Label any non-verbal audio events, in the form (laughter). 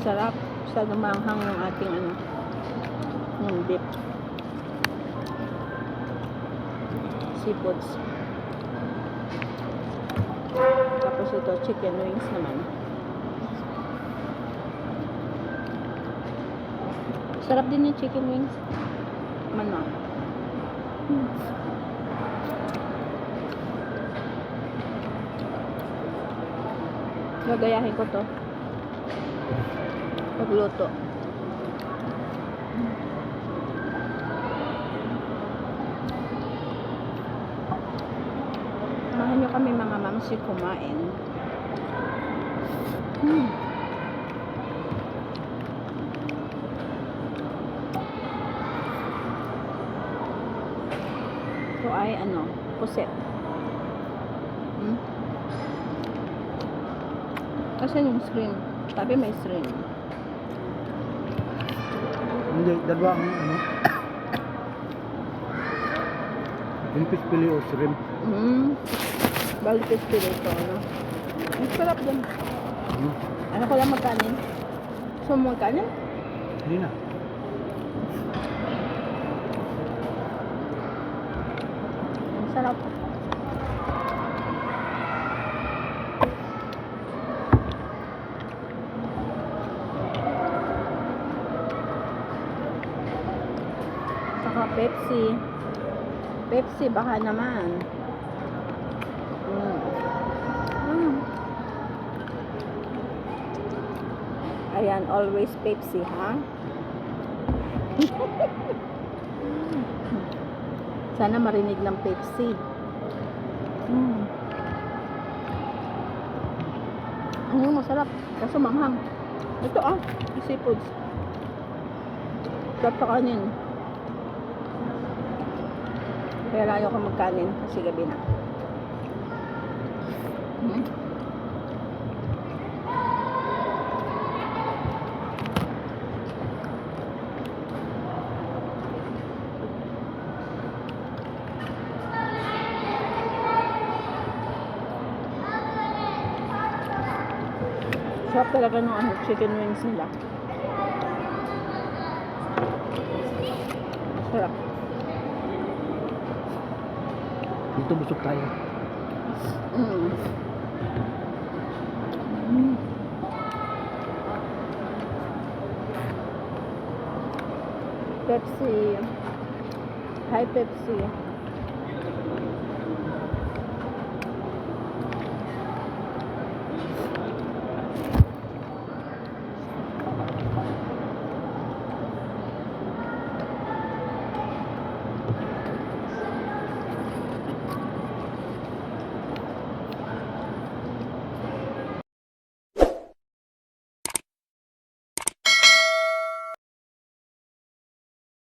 Sarap. Sa lumanghang yung ating ano. Yung beef. Seafoods. Tapos ito, chicken wings naman. Sarap din yung chicken wings. Mana. Hmm. Gagayahin ko to. Pagluto. Samahan nyo kami mga mamsi kumain. Hmm. Ito ay ano, puset. Hmm? Kasi yung screen. Sabi may screen. Hindi, dalawa ang ano. Yung fish pili o shrimp. Hmm. Balitis ito, ano? Ang sarap din. Hmm. Ano ko lang magkanin? So, mo magkanin? Hindi na. Ang sarap. Saka Pepsi. Pepsi, baka naman. Mm. Mm. Ayan, always Pepsi, ha? (laughs) Sana marinig ng Pepsi. Mm. Ano masarap. Kaso manghang. Ito ah, seafoods. Sarap sa kanin. Kaya ayaw ko magkanin kasi gabi na. Hmm? Sarap talaga ng ano, chicken wings nila. Sarap. Dito busog tayo. Mm. Mm. Pepsi. Hi Pepsi.